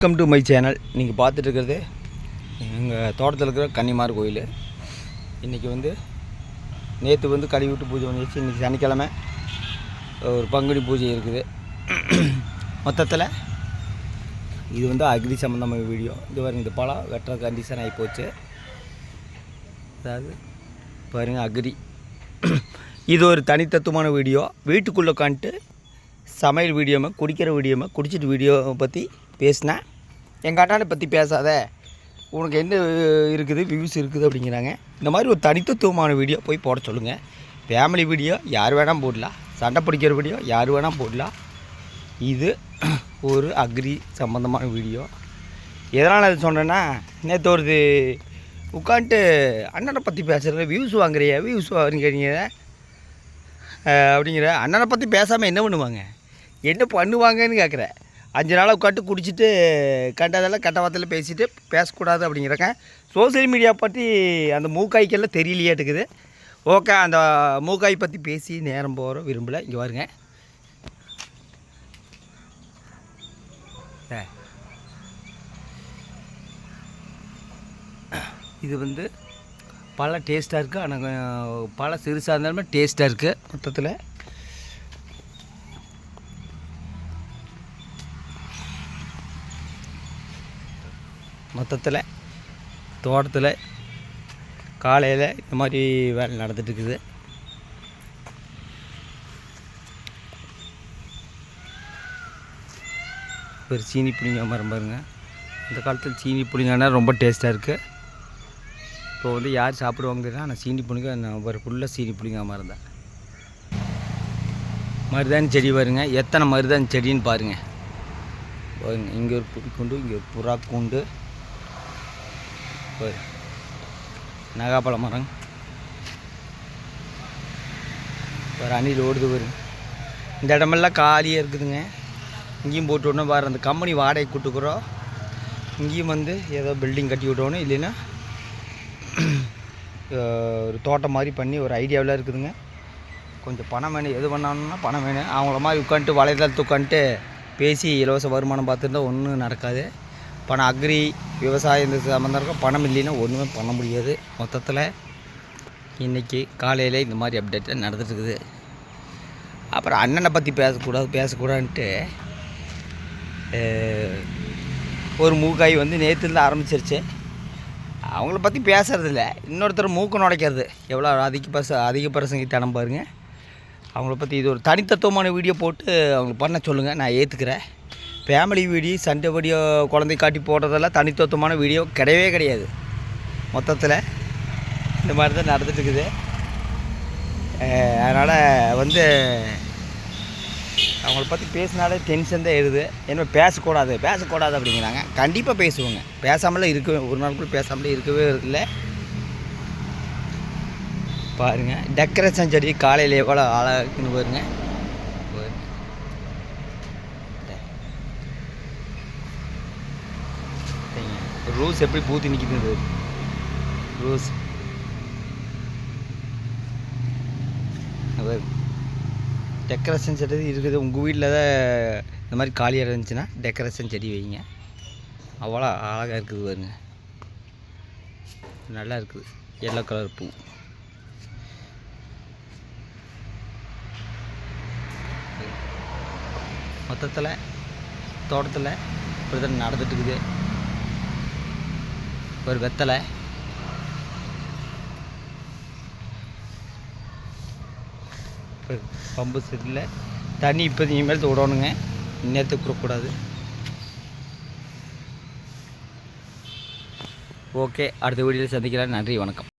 Welcome to my channel நீங்கள் பார்த்துட்டு இருக்கிறது எங்கள் தோட்டத்தில் இருக்கிற கன்னிமார் கோயில். இன்றைக்கி வந்து நேற்று வந்து கழுவி விட்டு பூஜை பண்ணிடுச்சு இன்றைக்கி சனிக்கிழமை ஒரு பங்குனி பூஜை இருக்குது. மொத்தத்தில் இது வந்து அக்ரி சம்மந்தமான வீடியோ. இது பாருங்க இந்த பழம் வெட்டுற கண்டிஷன் ஆகி போச்சு. அதாவது பாருங்கள் அக்ரி இது ஒரு தனித்தத்துவமான வீடியோ. வீட்டுக்குள்ளே உட்காந்துட்டு சமையல் வீடியோமே குடிக்கிற வீடியோமே குடிச்சிட்டு வீடியோவை பற்றி பேசினேன் எங்கள் அண்ணனை பற்றி பேசாத. உனக்கு என்ன இருக்குது? வியூஸ் இருக்குது அப்படிங்கிறாங்க. இந்த மாதிரி ஒரு தனித்துவமான வீடியோ போய் போட சொல்லுங்கள் ஃபேமிலி வீடியோ யார் வேணால் போடலாம். சண்டை பிடிக்கிற வீடியோ யார் வேணால் போடலாம். இது ஒரு அக்ரி சம்மந்தமான வீடியோ எதனால் அது சொன்னேன்னா நேற்று ஒரு உட்காந்துட்டு அண்ணனை பற்றி பேசுகிற வியூஸ் வாங்குறிய? வியூஸ் வாங்குறீங்க அப்படிங்கிற அண்ணனை பற்றி பேசாமல் என்ன பண்ணுவாங்க? என்ன பண்ணுவாங்கன்னு கேட்குறேன் அஞ்சு நாளாக உட்காந்து குடிச்சிட்டு கண்டதெல்லாம் கட்ட வார்த்தையில் பேசிட்டு பேசக்கூடாது அப்படிங்கிறக்கேன் சோசியல் மீடியா பற்றி அந்த மூக்காய்க்கெல்லாம் தெரியலையாட்டுக்குது ஓகே அந்த மூக்காய் பற்றி பேசி நேரம் போகிற விரும்பலை. இங்கே வருங்க இது வந்து பழம் டேஸ்ட்டாக இருக்குது ஆனால் பழம் சிறுசாக இருந்தாலுமே டேஸ்ட்டாக இருக்குது மொத்தத்தில் மொத்தத்தில் தோட்டத்தில் காலையில் இந்த மாதிரி வேலை நடந்துட்டுருக்குது. ஒரு சீனி புளிங்க மரம் பாருங்கள் இந்த காலத்தில் சீனி புளிங்கன்னா ரொம்ப டேஸ்ட்டாக இருக்குது இப்போ வந்து யார் சாப்பிடுவாங்க நான் சீனி புளிங்க நான் ஒரு ஃபுல்லாக சீனி புளிங்க மரம் தான் மருதாணி செடி பாருங்க. எத்தனை மருதாணி செடின்னு பாருங்கள் பாருங்க இங்கே ஒரு புடி கூண்டு இங்கே ஒரு புறா கூண்டு பாரு நாகாப்பழ மரம். ஒரு அணில் ஓடுது வரும் இந்த இடமெல்லாம் காலியாக இருக்குதுங்க. இங்கேயும் போட்டு விடணும் பாரு. அந்த கம்பெனி வாடகை கூட்டுக்குறோம். இங்கேயும் வந்து ஏதோ பில்டிங் கட்டி விடணும். இல்லைன்னா ஒரு தோட்டம் மாதிரி பண்ணி ஒரு ஐடியாவில் இருக்குதுங்க. கொஞ்சம் பணம் வேணும். எது பண்ணணும்னா பணம் வேணும். அவங்கள மாதிரி உட்காந்துட்டு வலைதளத்து உட்காந்துட்டு பேசி இலவச வருமானம் பார்த்துருந்தா ஒன்றும் நடக்காது. பணம் அக்ரி விவசாயம் இந்த சம்மந்தம் இருக்கும் பணம் இல்லைன்னா ஒன்றுமே பண்ண முடியாது. மொத்தத்தில் இன்றைக்கி காலையில் இந்த மாதிரி அப்டேட்டாக நடந்துட்டுருக்குது. அப்புறம் அண்ணனை பற்றி பேசக்கூடாது பேசக்கூடாதுன்ட்டு ஒரு மூக்காய் வந்து நேற்றுலேருந்து ஆரம்பிச்சிருச்சு. அவங்கள பற்றி பேசுகிறதில்ல இன்னொருத்தர் மூக்கு நுழைக்கிறது. எவ்வளோ அதிக பச அதிக பிரசங்கித்தனம் பாருங்கள் அவங்கள பற்றி இது ஒரு தனித்தத்துவமான வீடியோ போட்டு அவங்களுக்கு பண்ண சொல்லுங்கள் நான் ஏற்றுக்கிறேன் ஃபேமிலி வீடியோ சண்டை வீடியோ குழந்தை காட்டி போடுறதெல்லாம் தனித்துவத்தமான வீடியோ கிடையவே கிடையாது. மொத்தத்தில் இந்த மாதிரி தான் நடந்துட்டுருக்குது அதனால் வந்து அவங்கள பற்றி பேசினாலே டென்ஷன் தான் எழுது என்ன பேசக்கூடாது பேசக்கூடாது அப்படிங்கிறாங்க. கண்டிப்பாக பேசுவோங்க. பேசாமலே இருக்க ஒரு நாள் கூட பேசாமலே இருக்கவே இல்லை. பாருங்கள் டெக்கரேஷன் செடி காலையில் எவ்வளோ அழகுன்னு பாருங்கள் பாருங்க. சரிங்க. ரோஸ் எப்படி பூத்து நிற்கிது ரோஸ் பாரு. டெக்கரேஷன் செடி இருக்குது. உங்கள் வீட்டில் தான் இந்த மாதிரி காலியாக இருந்துச்சுன்னா டெக்கரேஷன் செடி வைங்க. அவ்வளோ அழகாக இருக்குது பாருங்க. நல்லா இருக்குது. எல்லோ கலர் பூ. மொத்தத்தில் தோட்டத்தில் இப்படி தான் நடந்துட்டு இருக்குது. ஒரு வெத்தலை. பம்பு செட்டில் தண்ணி இப்போ மேலே விடணுங்க. நேரத்துக்கு கொடுக்கக்கூடாது ஓகே அடுத்த வீடியோவில் சந்திக்கலாம். நன்றி வணக்கம்.